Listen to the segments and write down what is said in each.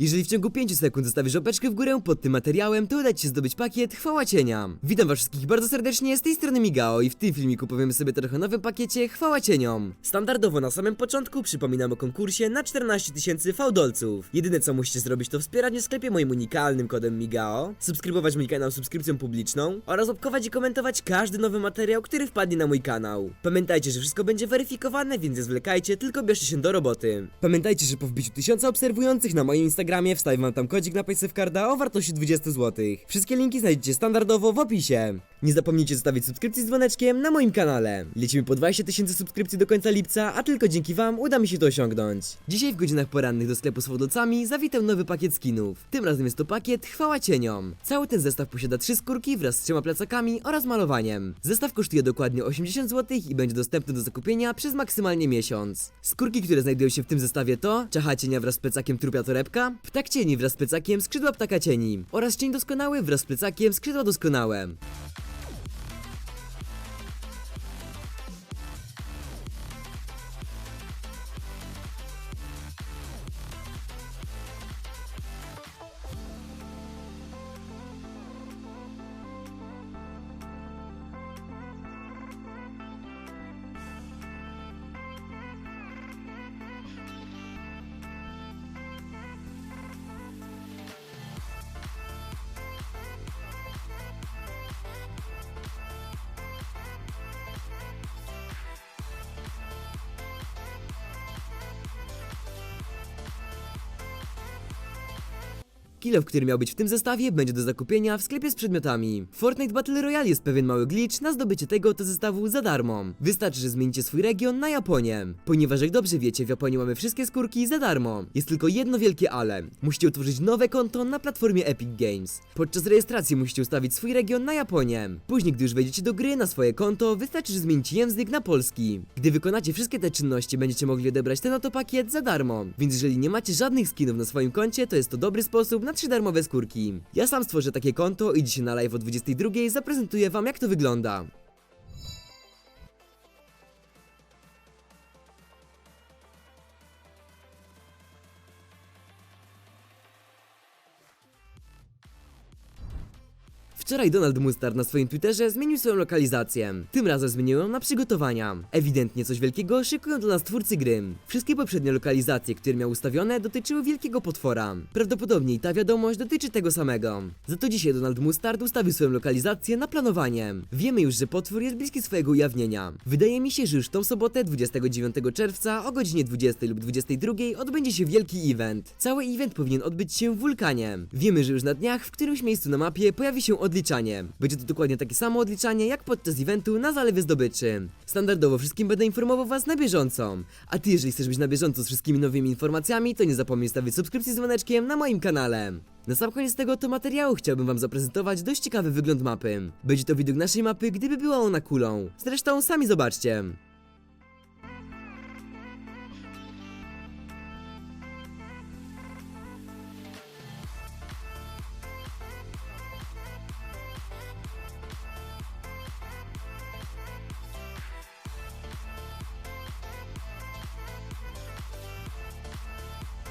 Jeżeli w ciągu 5 sekund zostawisz opeczkę w górę pod tym materiałem, to uda ci się zdobyć pakiet Chwała Cienia. Witam was wszystkich bardzo serdecznie, z tej strony Migao i w tym filmiku powiemy sobie trochę o nowym pakiecie Chwała Cieniom. Standardowo na samym początku przypominam o konkursie na 14 tysięcy fałdolców. Jedyne co musicie zrobić to wspierać mnie w sklepie moim unikalnym kodem Migao, subskrybować mój kanał subskrypcją publiczną oraz łapkować i komentować każdy nowy materiał, który wpadnie na mój kanał. Pamiętajcie, że wszystko będzie weryfikowane, więc nie zwlekajcie, tylko bierzcie się do roboty. Pamiętajcie, że po wbiciu tysiąca obserwujących na moim Instagramie wstawię wam tam kodzik na Paysafe o wartości 20 zł. Wszystkie linki znajdziecie standardowo w opisie. Nie zapomnijcie zostawić subskrypcji z dzwoneczkiem na moim kanale. Lecimy po 20 tysięcy subskrypcji do końca lipca, a tylko dzięki wam uda mi się to osiągnąć. Dzisiaj w godzinach porannych do sklepu z fodolcami zawitał nowy pakiet skinów. Tym razem jest to pakiet Chwała Cieniom. Cały ten zestaw posiada trzy skórki wraz z trzema plecakami oraz malowaniem. Zestaw kosztuje dokładnie 80 zł i będzie dostępny do zakupienia przez maksymalnie miesiąc. Skórki, które znajdują się w tym zestawie to czacha cienia wraz z plecakiem trupia torebka, ptak cieni wraz z plecakiem skrzydła ptaka cieni oraz cień doskonały wraz z plecakiem skrzydła doskonałe. Kilo, który miał być w tym zestawie, będzie do zakupienia w sklepie z przedmiotami. Fortnite Battle Royale jest pewien mały glitch na zdobycie tego to zestawu za darmo. Wystarczy, że zmienicie swój region na Japonię. Ponieważ jak dobrze wiecie, w Japonii mamy wszystkie skórki za darmo. Jest tylko jedno wielkie ale. Musicie utworzyć nowe konto na platformie Epic Games. Podczas rejestracji musicie ustawić swój region na Japonię. Później, gdy już wejdziecie do gry na swoje konto, wystarczy, że zmienicie język na polski. Gdy wykonacie wszystkie te czynności, będziecie mogli odebrać ten oto pakiet za darmo. Więc jeżeli nie macie żadnych skinów na swoim koncie, to jest to dobry sposób na trzy darmowe skórki. Ja sam stworzę takie konto i dzisiaj na live o 22 zaprezentuję wam jak to wygląda. Wczoraj Donald Mustard na swoim Twitterze zmienił swoją lokalizację. Tym razem zmienił ją na przygotowania. Ewidentnie coś wielkiego szykują do nas twórcy gry. Wszystkie poprzednie lokalizacje, które miał ustawione, dotyczyły wielkiego potwora. Prawdopodobnie i ta wiadomość dotyczy tego samego. Za to dzisiaj Donald Mustard ustawił swoją lokalizację na planowanie. Wiemy już, że potwór jest bliski swojego ujawnienia. Wydaje mi się, że już tą sobotę 29 czerwca o godzinie 20 lub 22 odbędzie się wielki event. Cały event powinien odbyć się w wulkanie. Wiemy, że już na dniach w którymś miejscu na mapie pojawi się odliczanie. Będzie to dokładnie takie samo odliczanie jak podczas eventu na Zalewie Zdobyczy. Standardowo wszystkim będę informował was na bieżąco. A ty, jeżeli chcesz być na bieżąco z wszystkimi nowymi informacjami, to nie zapomnij stawić subskrypcji z dzwoneczkiem na moim kanale. Na sam koniec tego to materiału chciałbym wam zaprezentować dość ciekawy wygląd mapy. Będzie to widok naszej mapy, gdyby była ona kulą. Zresztą sami zobaczcie.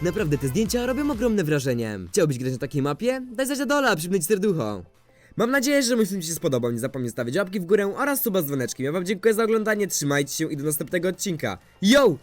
Naprawdę te zdjęcia robią ogromne wrażenie. Chciałbyś grać na takiej mapie? Daj znać na dole, a przypnąć serducho. Mam nadzieję, że mój film Ci się spodobał. Nie zapomnij stawić łapki w górę oraz suba z dzwoneczkiem. Ja Wam dziękuję za oglądanie, trzymajcie się i do następnego odcinka. Yo!